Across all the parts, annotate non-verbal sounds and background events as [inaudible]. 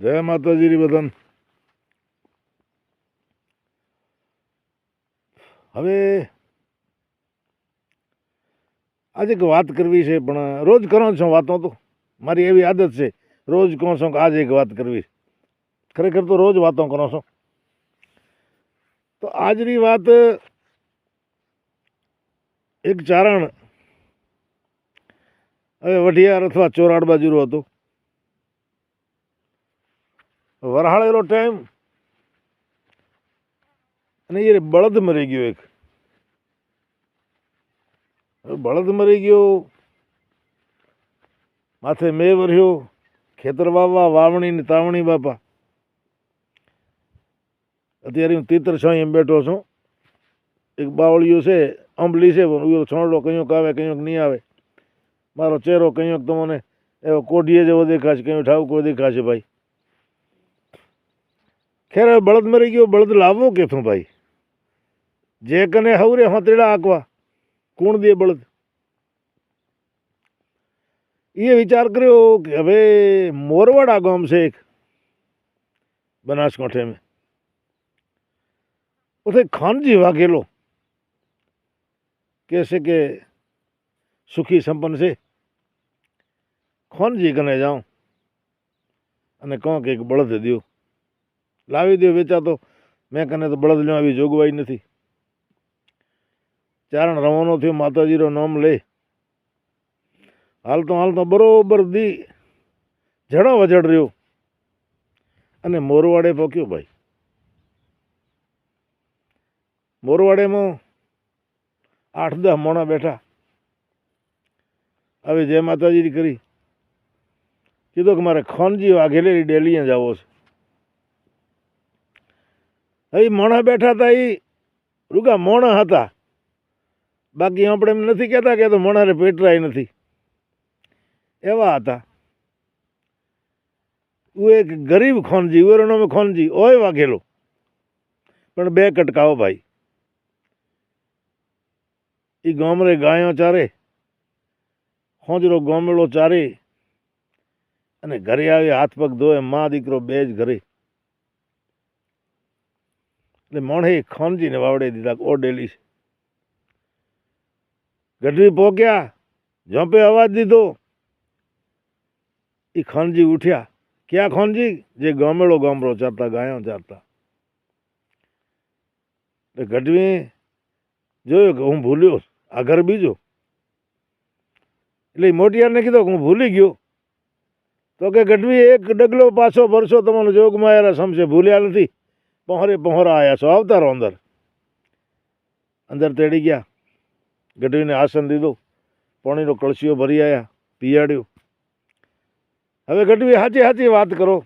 જય માતાજી બધાને. હવે આજે એક વાત કરવી છે, પણ રોજ કરો છો વાતો તો મારી એવી આદત છે, રોજ કહો છો કે આજે એક વાત કરવી ખરેખર તો રોજ વાતો કરો છો તો આજની વાત એક ચારણ, હવે વઢિયાર અથવા ચોરાડ બાજુનું હતો. વરહાળેલો ટાઈમ અને એ બળદ મરી ગયો એક. બળદ મરી ગયો, માથે મેં વર્યો, ખેતર વાવવા, વાવણી ને તાવણી બાપા. અત્યારે હું તીતર છાંય એમ બેઠો છું. એક બાવળીઓ છે અંબલી છે, પણ છોડલો કંઈક આવે, કંઈક નહીં આવે. મારો ચહેરો કંઈક તમને એવો કોઢીએ જેવો દેખાશે કંઈ ઠાવકો દેખાશે ભાઈ. ખેર બળદ મરી ગયો, બળદ લાવવો કેથું ભાઈ? જે કને હવરે હતરેડા આંકવા, કોણ દે બળદ? એ વિચાર કર્યો કે હવે મોરવાડા ગામ છે એક, બનાસકાંઠે મેં ઉતે ખાનજી વાઘેલો કહે છે કે સુખી સંપન્ન છે. ખાનજી કને જાઉં અને કહો કે એક બળદ દઉં લાવી દે વેચાતો મેં કને તો બળદ લેવા આવી જોગવાઈ નથી. ચારણ રવાનો થયો, માતાજીનો નામ લે. હાલતો હાલતો બરોબર દી. જડો વજડ રહ્યો. અને મોરવાડે પોક્યો ભાઈ. મોરવાડેમાં આઠ દસ મોણા બેઠા. હવે જય માતાજી કરી. કીધું કે મારે ખોનજી વાઘેલેરી ડેલીએ જવો છે. હવે મોણા બેઠા હતા એ રૂગા મોણા હતા. બાકી આપણે એમ નથી કહેતા કે તો મોણારે પેટરાય નથી. એવા હતા. હું એક ગરીબ ખોનજી ઉએરો નામે ખોનજી, ઓય વાઘેલો. પણ બે કટકાઓ ભાઈ. એ ગામરે ગાયો ચારે હોજરો ગોમેળો ચારે, અને ઘરે આવી હાથ પગ ધોએ મા દીકરો બે જ ઘરે. એટલે મોણે ખોનજીને વાવડે દીધા ઓડેલી છે. ગઢવી પોક્યા, ઝોંપે અવાજ દીધો. એ ખાનજી ઉઠ્યા. ક્યાં ખોનજી જે ગોમેળો ગામડો ચારતા, ગાયો ચારતા. એટલે ગઢવી જોયું કે હું ભૂલ્યો આ ઘર બીજો. એટલે મોટિયારને કીધો કે હું ભૂલી ગયો. તો કે ગઢવી, એક ડગલો પાછો ભરશો, તમારો જોગમાં સમશે, ભૂલ્યા નથી. પહોરે પહોરા આવ્યા છો. આવતા રહો અંદર. અંદર તેડી ગયા. ગઢવીને આસન દીધું. પાણીનો કળશીઓ ભરી આવ્યા પીયાડ્યું. હવે ગઢવી સાચી હાચી વાત કરો.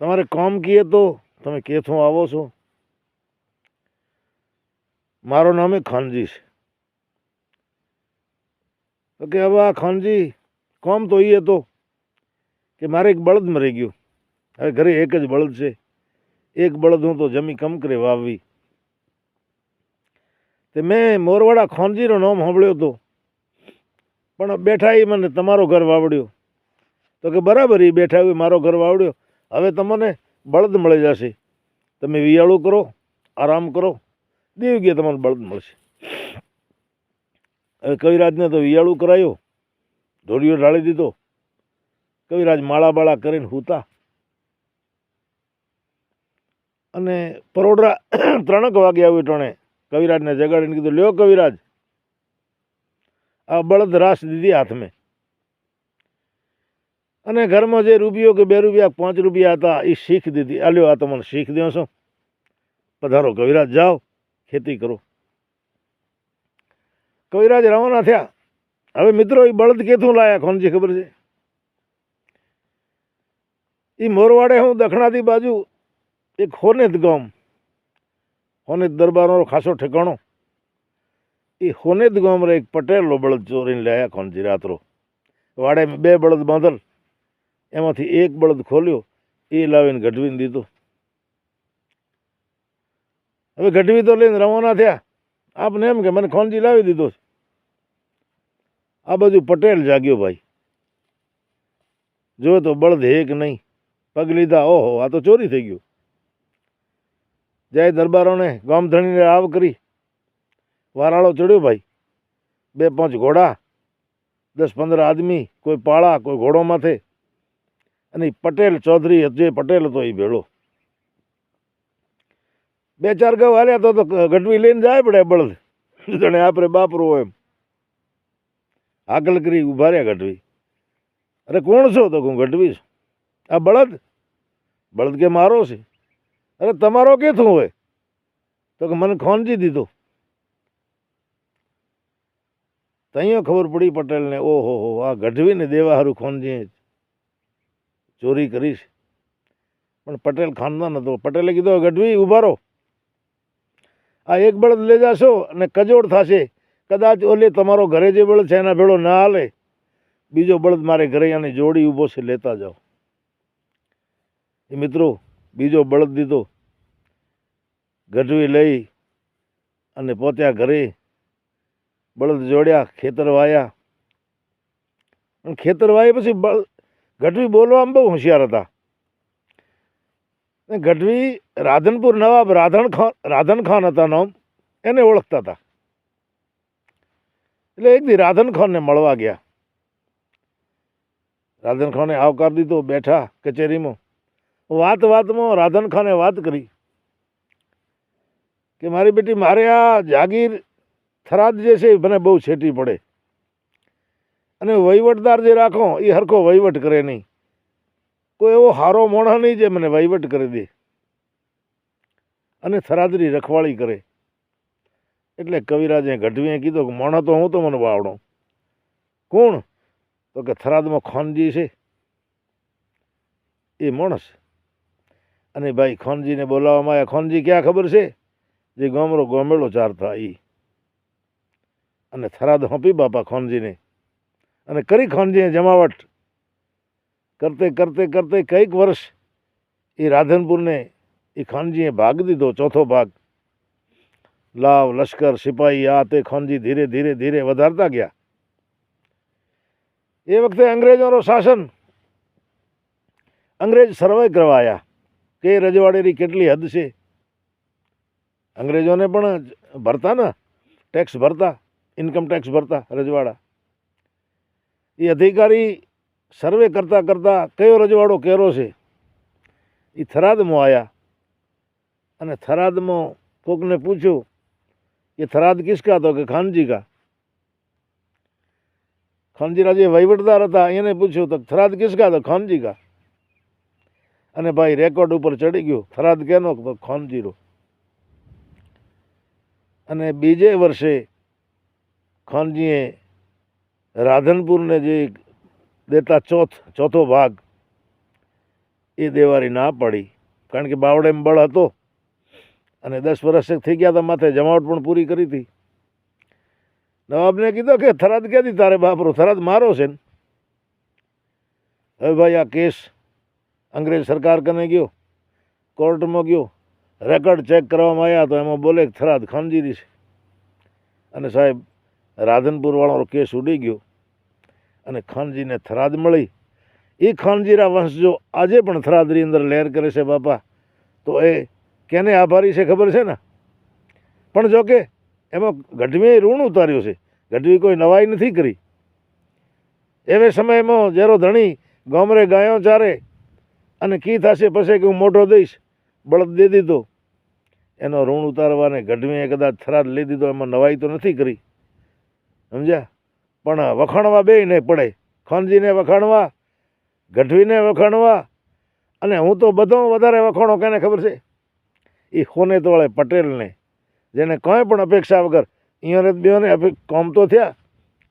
તમારે કોમ કીએ તો તમે કેથું આવો છો. મારું નામ એ ખાનજી છે. તો કે હવે આ ખાનજી, કોમ તો એ હતો કે મારે એક બળદ મરી ગયું. હવે ઘરે એક જ બળદ છે. એક બળદ હું તો જમી કમ કરે વાવવી. તે મેં મોરવાડા ખોનજીનો નામ સાંભળ્યો હતો પણ બેઠા એ મને તમારો ઘર વાવડ્યો. તો કે બરાબર એ બેઠા એ મારો ઘર વાવડ્યો. હવે તમને બળદ મળી જશે. તમે વિયાળું કરો, આરામ કરો. દેવી ગયા તમને બળદ મળશે. હવે કવિરાજને તો વિયાળું કરાયો. ઢોળિયો ઢાળી દીધો. કવિરાજ માળા બાળા કરીને હૂતા અને પરોડરા [coughs] ત્રણક વાગે આવ્યું ટણે. કવિરાજને જગાડીને કીધું, લ્યો કવિરાજ. આ બળદ રાસ દીધી હાથમાં. અને ઘરમાં જે રૂપિયો કે બે રૂપિયા, પાંચ રૂપિયા હતા એ શીખ દીધી. આ લ્યો, આ તમને શીખ દો છો. પધારો કવિરાજ, જાઓ, ખેતી કરો. કવિરાજ રવાના થયા. હવે મિત્રો એ બળદ કેથું લાયા કોનજી ખબર છે? એ મોરવાડે હું દખણાથી બાજુ એક હોનેદ ગામ. હોનેદ દરબારનો ખાસો ઠેકાણો. એ હોનેદ ગામરે એક પટેલનો બળદ ચોરીને લાયા ખોનજી રાત્રો વાડે બે બળદ બાંધલ. એમાંથી એક બળદ ખોલ્યો. એ લાવીને ગઢવીને દીધો. હવે ગઢવી તો લઈને રવાના થયા. આપને એમ કે મને ખોનજી લાવી દીધો આ બાજુ પટેલ જાગ્યો ભાઈ. જોયો તો બળદ હેક નહીં? પગ લીધા, ઓહો, આ તો ચોરી થઈ ગયું. જય દરબારોને ગામધણીને આવ કરી. વારાળો ચડ્યો ભાઈ. બે પાંચ ઘોડા, દસ પંદર આદમી, કોઈ પાળા, કોઈ ઘોડો માથે. અને પટેલ ચૌધરી જે પટેલ હતો એ ભેળો. બે ચાર ગવ હાલ્યા તો ગઢવી લઈને જાય પડે બળદ. જણે આપણે બાપરો એમ. આગળ કરી ઊભા રહ્યા ગઢવી. અરે કોણ છો તો હું ગઢવી છું? આ બળદ? બળદ કે મારો છે? અરે તમારો કેથું હોય? તો કે મને ખોનજી દીધો. તૈયો ખબર પડી પટેલને, ઓહો હો, આ ગઢવીને દેવા હારું ખોનજીએ ચોરી કરીશ પણ પટેલ ખાનદાન હતો. પટેલે કીધું ગઢવી, ઊભા રહો. આ એક બળદ લઈ જાશો અને કજોડ થશે. કદાચ ઓલે તમારો ઘરે જે બળદ છે એના ભેળો ના હાલે. બીજો બળદ મારે ઘરે આની જોડી ઊભો છે, લેતા જાઓ. એ મિત્રો બીજો બળદ દીધો. ગઢવી લઈ અને પોત્યા ઘરે બળદ જોડ્યા, ખેતર વાયા. ખેતર વાય પછી બળ, ગઢવી બોલવામાં બહુ હોશિયાર હતા. ગઢવી રાધનપુર નવાબ રાધણ ખાન, રાધન ખાન હતા નામ એને ઓળખતા હતા. એટલે એક દી રાધન ખાનને મળવા ગયા. રાધન ખાને આવકાર દીધો, બેઠા કચેરીમાં. વાત વાતમાં રાધન ખાને વાત કરી કે મારી બેટી, મારે આ જાગીર થરાદ જે છે મને બહુ છેટી પડે. અને વહીવટદાર જે રાખો, એ હરખો વહીવટ કરે નહીં. કોઈ એવો હારો મોણા નહીં જે મને વહીવટ કરી દે અને થરાદની રખવાળી કરે. એટલે કવિરાજે ગઢવીએ કીધું કે મોણા તો હું તો મને વાવડો. કોણ? તો કે થરાદમાં ખોનજી છે. એ માણસ. અને ભાઈ ખોનજીને બોલાવવામાં આવ્યા. ખોનજી ક્યાં ખબર છે? જે ગોમરો ગોમેળો ચારતા એ અને થરાદ હોંપી બાપા ખોનજીને અને કરી ખોનજીએ જમાવટ. કરતે કરતે કરતે કંઈક વર્ષ એ રાધનપુરને એ ખાનજીએ ભાગ દીધો, ચોથો ભાગ. લાવ, લશ્કર સિપાહી આ તે ખાનજી ધીરે ધીરે ધીરે વધારતા ગયા. એ વખતે અંગ્રેજોનો શાસન અંગ્રેજ સર્વે કરવા આવ્યા કે રજવાડેની કેટલી હદ છે? અંગ્રેજોને પણ ભરતા ને? ટેક્સ ભરતા ઇન્કમ ટેક્સ ભરતા રજવાડા. એ અધિકારી સર્વે કરતાં કરતાં કયો રજવાડો કેરો છે? એ થરાદમાં આવ્યા અને થરાદમાં કોકને પૂછ્યું કે થરાદ કિસકા તો કે ખાનજી કા? ખાનજીના જે વહીવટદાર હતા, એને પૂછ્યું, તો થરાદ કિસકા તો ખાનજી કા? અને ભાઈ રેકોર્ડ ઉપર ચડી ગયું. થરાદ કેનો ખાનજીરો અને બીજે વર્ષે ખોનજીએ રાધનપુરને જે દેતા ચોથ, ચોથો ભાગ, એ દેવારી ના પડી. કારણ કે બાવડેમ બળ હતો. અને દસ વર્ષ થઈ ગયા હતા માથે જમાવટ પણ પૂરી કરી હતી. નવાબને કીધો કે થરાદ ક્યાંથી તારે બાપરો? થરાદ મારો છે ને. હવે ભાઈ આ કેસ અંગ્રેજ સરકાર કને ગયો, કોર્ટમાં ગયો, રેકોર્ડ ચેક કરવામાં આવ્યા તો એમાં બોલે થરાદ ખાનજીરી છે. અને સાહેબ, રાધનપુરવાળાનો કેસ ઉડી ગયો અને ખાનજીને થરાદ મળી. એ ખાનજીરા વંશ જો આજે પણ થરાદની અંદર લહેર કરે છે બાપા, તો એ કેને આભારી છે ખબર છે ને? પણ જોકે એમાં ગઢવીએ ઋણ ઉતાર્યું છે. ગઢવી કોઈ નવાઈ નથી કરી. એવે સમયમાં જેરો ધણી ગામરે ગાયો ચારે અને કી થશે પછી કે હું મોટો દઈશ? બળદ દે દીધો. એનો ઋણ ઉતારવાને ગઢવીએ કદાચ થરાદ લઈ દીધો, એમાં નવાઈ તો નથી કરી. સમજ્યા? પણ વખાણવા બે નહીં પડે. ખાનજીને વખાણવા, ગઢવીને વખાણવા, અને હું તો બધો વધારે વખાણો કેને ખબર છે? એ હોનેત તોળે પટેલને, જેને કંઈ પણ અપેક્ષા વગર અહીંયાને બેઓને કોમ તો થયા.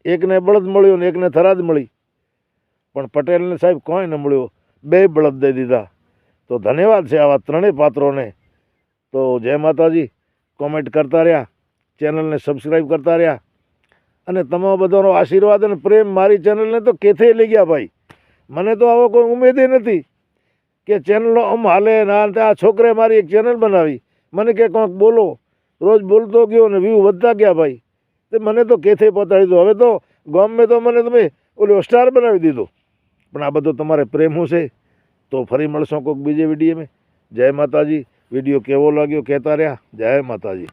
એકને બળદ મળ્યો ને એકને થરાદ મળી. પણ પટેલને સાહેબ કોઈ ન મળ્યો. બે બળદ દઈ દીધા. તો ધન્યવાદ છે આવા ત્રણેય પાત્રોને. તો જય માતાજી કોમેન્ટ કરતા રહ્યા ચેનલને સબસ્ક્રાઈબ કરતા રહ્યા. અને તમામ બધાનો આશીર્વાદ અને પ્રેમ મારી ચેનલને તો કેથે લઈ ગયા ભાઈ. મને તો આવો કોઈ ઉમેદ નથી કે ચેનલનો આમ હાલે ના. આ છોકરે મારી એક ચેનલ બનાવી. મને કે કોઈક બોલો. રોજ બોલતો ગયો ને વ્યૂ વધતા ગયા ભાઈ. તે મને તો કેથે પહોંચાડી દો હવે તો ગમે તો મને તમે ઓલો સ્ટાર બનાવી દીધો. પણ આ બધો તમારે પ્રેમ હશે તો ફરી મળશો કોઈક બીજે વિડીયોમાં. જય માતાજી. વીડિયો કેવો લાગ્યો, કહેતા રહ્યા. જય માતાજી.